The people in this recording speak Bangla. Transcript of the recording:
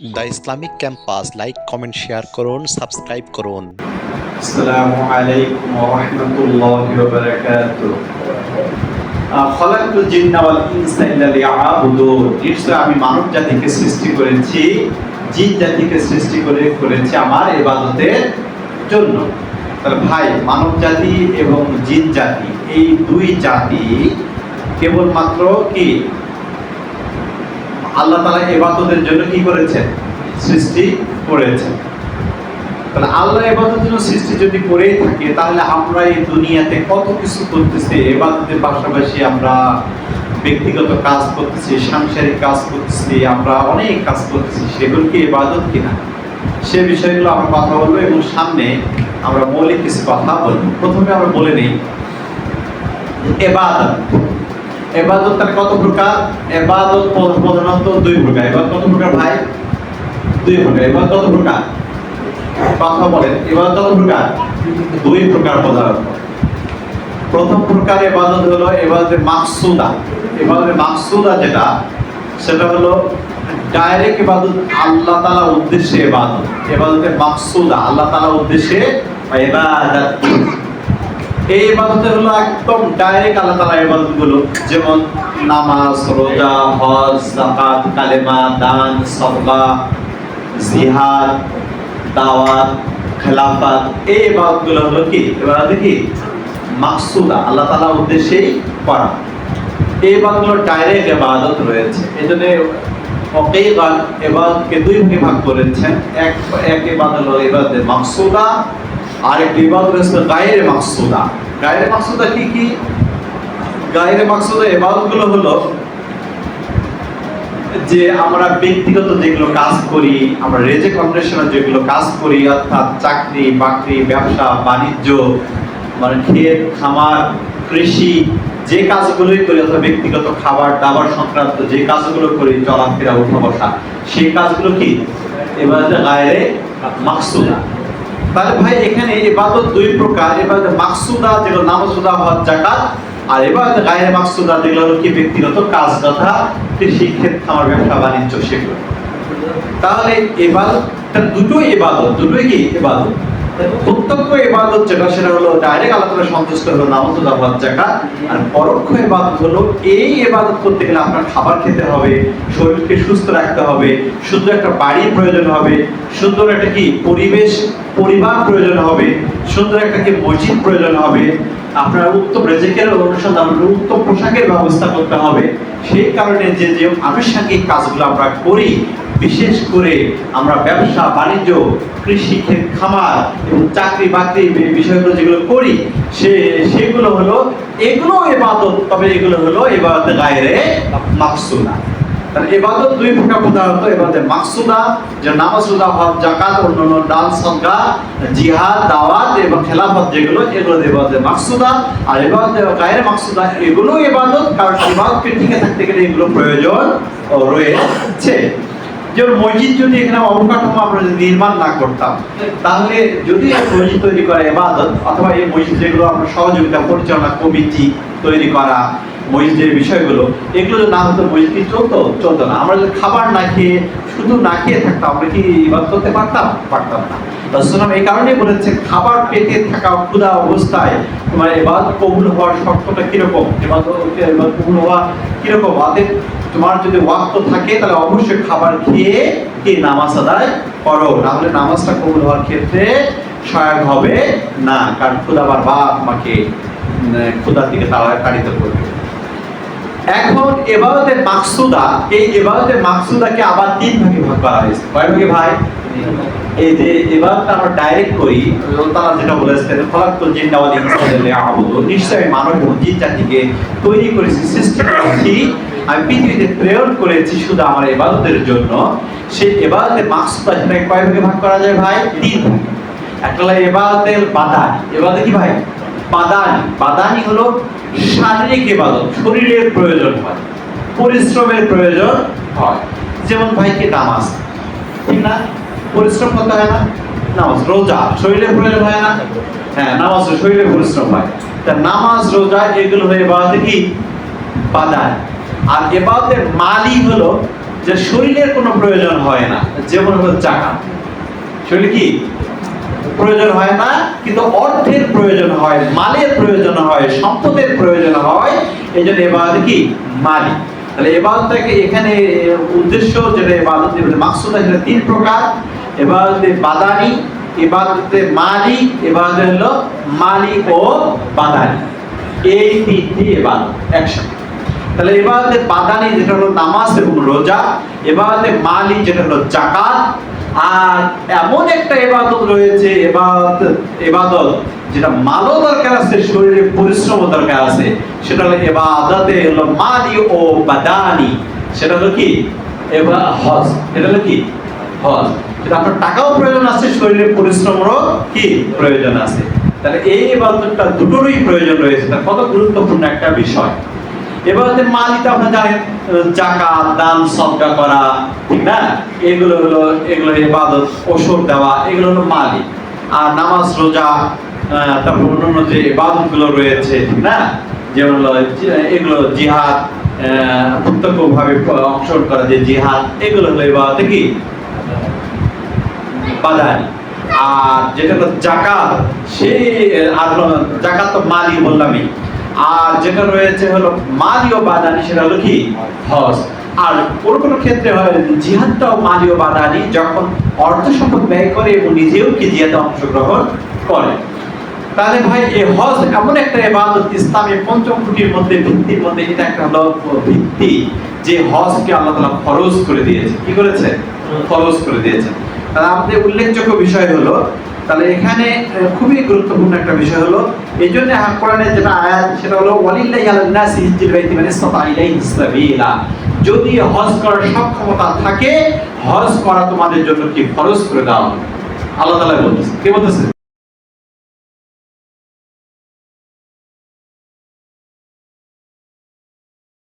The Islamic campus like comment share করুন সাবস্ক্রাইব করুন। আসসালামু আলাইকুম ওয়া রাহমাতুল্লাহি ওয়া বারাকাতুহু। খলাকতুল জিন্না ওয়াল ইনসা ইল্লা লিয়াবুদুন। আমি মানব জাতিকে সৃষ্টি করেছি, জিন জাতিকে সৃষ্টি করে করেছি আমার ইবাদতের জন্য। তাহলে ভাই, মানব জাতি এবং জিন জাতি, এই দুই জাতি কেবলমাত্র কি? আল্লাহ তালা এবাদতের জন্য কি করেছেন? সৃষ্টি করেছেন। তাহলে আল্লাহ এবাদতের জন্য সৃষ্টি যদি করেই থাকে, তাহলে আমরা এই দুনিয়াতে কত কিছু করতেছি এবাদতের পাশাপাশি আমরা ব্যক্তিগত কাজ করতেছি, সাংসারিক কাজ করতেছি, আমরা অনেক কাজ করতেছি, সেগুলো কি এবাদত কিনা? সে বিষয়গুলো আমরা কথা বলব এবং সামনে আমরা মৌলিক কিছু কথা বলব। প্রথমে আমরা বলে নিই এবাদত এবাদত তার কত প্রকার? এবাদত প্রধানত দুই প্রকার। এবার কত প্রকার ভাই? দুই প্রকার। এবার কত প্রকার? কথা বলেন এবার কত প্রকার? দুই প্রকার প্রধানত প্রথম প্রকার এবাদত হলো এবাদতের মাকসুদা। এবাদতের মাকসুদা যেটা, সেটা হলো ডাইরেক্ট ইবাদত আল্লাহ তাআলা উদ্দেশ্যে ইবাদত ইবাদতের মাকসুদা আল্লাহ তাআলা উদ্দেশ্যে বা ইবাদত এই ইবাদতে হলো একদম ডাইরেক্ট আল্লাহ তাআলা ইবাদতগুলো যেমন নামাজ, রোজা, হজ, যাকাত, কালেমা, দান, সদকা, জিহাদ, দাওয়াত, খেলাফত। এই ইবাদতগুলো হলো কি? ইবাদত কি? মাকসুদা, আল্লাহ তাআলা উদ্দেশ্যেই করা। এই ইবাদতগুলো ডাইরেক্ট ইবাদত রয়েছে। এজন্য অকেগান ইবাদতকে দুই ভাগে ভাগ করেছেন। এক এক ইবাদত হলো ইবাদত মাকসুদা আর ইবাদত মাকসুদা। মাকসুদা কি কি? মাকসুদা ইবাদতগুলো হলো যে আমরা ব্যক্তিগত যেগুলো কাজ করি, আমরা অন্বেষণের যেগুলো কাজ করি, অর্থাৎ চাকরি, বাকরি, ব্যবসা, বাণিজ্য মানে ক্ষেত খামার, কৃষি, যে কাজগুলোই করি ব্যক্তিগত খাবার, দাবার সংক্রান্ত যে কাজগুলো করি, চলাফেরা উঠা বসা সেই কাজগুলো কি? এবার গায়ে মাকসুদা। তাহলে ভাই, এখানে ইবাদত দুই প্রকার। ইবাদত মাকসুদা, যেগুলো নামাজুদা হজ জাকাত আর ইবাদত গায়ের মাকসুদা, যেগুলো হলো কি? ব্যক্তিগত কাজ তথা কৃষি ক্ষেত্রে আমার ব্যবসা বাণিজ্য, সেগুলো। তাহলে এবার দুটোই ইবাদত, দুটোই কি? ইবাদত। প্রত্যক্ষ ইবাদত যেটা, সেটা হলো ডাইরেক্ট আল্লাহ সন্তুষ্ট হলো নামাজুদা হজ জাকাত আর পরোক্ষ ইবাদত হলো, এই ইবাদত করতে গেলে আপনার খাবার খেতে হবে, শরীরকে সুস্থ রাখতে হবে, সুন্দর একটা বাড়ির প্রয়োজন হবে, সুন্দর একটা কি পরিবেশ, পরিবার প্রয়োজন হবে, সুন্দর একটা কি মসজিদ প্রয়োজন হবে। আপনার উত্তম রেজেকের অনুসন্ধান উত্তম পোশাকের ব্যবস্থা করতে হবে। সেই কারণে যে যে আনুষঙ্গিক কাজগুলো আমরা করি বিশেষ করে আমরা ব্যবসা, বাণিজ্য, কৃষি খামার এবং চাকরি, বাকরি বিষয়গুলো যেগুলো করি, সে, সেগুলো হলো, এগুলো এবাদত, তবে এগুলো হলো এবাদত গায়রে তাহলে এবাদত দুই প্রকার প্রধানত এবাদত মাকসুদা যে জাকাত অন্যান্য দান জিহাদ, দাওয়াত এবং খেলাফত যেগুলো, এগুলো এবাদত মাকসুদা। আর এবাদত গায়ের মাকসুদা এগুলো এবাদত, কারণ ইবাদতকে টিকে থাকতে গেলে এগুলো প্রয়োজন রয়েছে। যেমন মসজিদ যদি এখানে অবকাঠামো আমরা যদি নির্মাণ না করতাম, তাহলে যদি মসজিদ তৈরি করা এবাদত অথবা এই মসজিদ যেগুলো আমরা সহযোগিতা, পরিচালনা, কমিটি তৈরি করা মসজিদের বিষয়গুলো, এগুলো যদি না হতো, মসজিদ কি চলতো? চলতো না। আমরা যদি খাবার না খেয়ে, শুধু না খেয়ে থাকতাম, আমরা কি ইবাদত করতে পারতাম? পারতাম না। রাসূলুল্লাহ এই কারণেই বলেছে খাবার পেটে থাকা ক্ষুধা অবস্থায় তোমার এবাদত কবুল হওয়ার শর্তটা কীরকম? এবাদত এবাদত কবুল হওয়া কীরকম? অতএব তোমার যদি ওয়াক্ত থাকে, তাহলে অবশ্যই খাবার খেয়ে কি নামাজ আদায় করো। না হলে নামাজটা কবুল হওয়ার ক্ষেত্রে সহায়ক হবে না, কারণ খুদা বারবার তোমাকে ক্ষুধার দিকে তাড়িত করবে। এখন এবাদতের মাকসুদা, এই এবাদতের মাকসুদাকে আবার তিন ভাগে ভাগ করা হয়েছে। কয় ভাগে ভাই? এই যে এবাদতটা আমরা ডাইরেক্ট করি তাআলা যেটা বলেছেন খলাকুল জিন্না ওয়াল ইনসা লিয়াবুদু নিশ্চয়ই মানব এবং জিন জাতিকে তৈরি করেছি, সৃষ্টি করেছি। আমি পৃথিবীতে প্রেরণ করেছি শুধু আমার ইবাদতের জন্য। সেই ইবাদতের মাকসুদা সেটাকে কয় ভাগে ভাগ করা যায় ভাই? তিন একটা হলো ইবাদতের বাদানি ইবাদত কি ভাই? বাদানি। বাদানি হলো শারীরিক ইবাদত, শরীরের প্রয়োজন হয়, পরিশ্রমের প্রয়োজন হয়। যেমন ভাইকে নামাজ, ঠিক না? পরিশ্রম করতে হয় না? নামাজ, রোজা শরীরের প্রয়োজন হয় না? হ্যাঁ নামাজ শরীরের পরিশ্রম হয়। তা নামাজ, রোজা এগুলো হয়ে বাড়াতে কি? বাদান। আর এবাদতের মালই হলো যে শরীরের কোনো প্রয়োজন হয় না, যেমন হলো জাকাত। শরীর কি? প্রয়োজন হয় না, কিন্তু অর্থের প্রয়োজন হয়, মালের প্রয়োজন হয়, সম্পদের প্রয়োজন হয় এই জন্য এবার কি? মালি। তাহলে এখানে উদ্দেশ্য যেটা এবাদত মাকসুদ তিন প্রকার। বাদানি মালি হলো মালি ও বাদানি এই তিনটি একসাথে তাহলে বাদানি যেটা হলো নামাজ এবং রোজা। এবাদতে মালি, যেটা হলো জাকাত আর এমন একটা এবাদত রয়েছে এবাদত এবাদত যেটা মালও দরকার আছে, শরীরে পরিশ্রম দরকার আছে। সেটা হলো এবাদতে হলো মালি ও বাদানি। সেটা হলো কি? এবার হজ। এটা হলো কি? হজ। আপনার টাকাও প্রয়োজন আছে, শরীরে পরিশ্রমেরও কি প্রয়োজন আছে। তাহলে এই এবাদতটা দুটোরই প্রয়োজন রয়েছে। তা কত গুরুত্বপূর্ণ একটা বিষয়? এবারে মালিক আপনারা জানেন দান করা, ঠিক না? এগুলো হলো, এগুলো ইবাদত, ওষুধ দেওয়া, এগুলো হলো আর নামাজ, রোজা তারপর অন্যান্য যে রয়েছে, ঠিক না? যেমন এগুলো জিহাদ প্রত্যক্ষ ভাবে অংশগ্রহণ করা যে জিহাদ, এগুলো হলো ইবাদত কি? বাদানি আর যেটা হলো জাকাত, সেই আর জাকাত তো মালি বললামই। আর যেটা রয়েছে হলো মালি ও বাদানি, সেটা হলো কি? হজ। আর কোন কোন ক্ষেত্রে হয় জিহাদটাও মালি ও বাদানি, যখন অর্থ সম্পদ ব্যয় করে এবং নিজেও কি জিহাদে অংশগ্রহণ করে। তাহলে ভাই, এই হজ এমন একটা ইবাদত ইসলামের পঞ্চম খুঁটির মধ্যে, ভিত্তির মধ্যে এটা একটা হলো ভিত্তি যে হজকে আল্লাহ তাআলা ফরজ করে দিয়েছে। কি করেছে? ফরজ করে দিয়েছে। তাহলে আমাদের উল্লেখযোগ্য বিষয় হলো তাহলে এখানে খুবই গুরুত্বপূর্ণ একটা বিষয় হলো, এই জন্য কোরআনের যেটা আয়াত, সেটা হলো, ওয়ালিল্লাহি আলান নাসি হিজ্জুল বাইতি মানে ইসতাতা সাবিলা। যদি হজ করার সক্ষমতা থাকে, হজ করা তোমাদের জন্য কি ফরজ করে দাও আল্লাহ তাআলা বলতেছে। কি বলতেছে?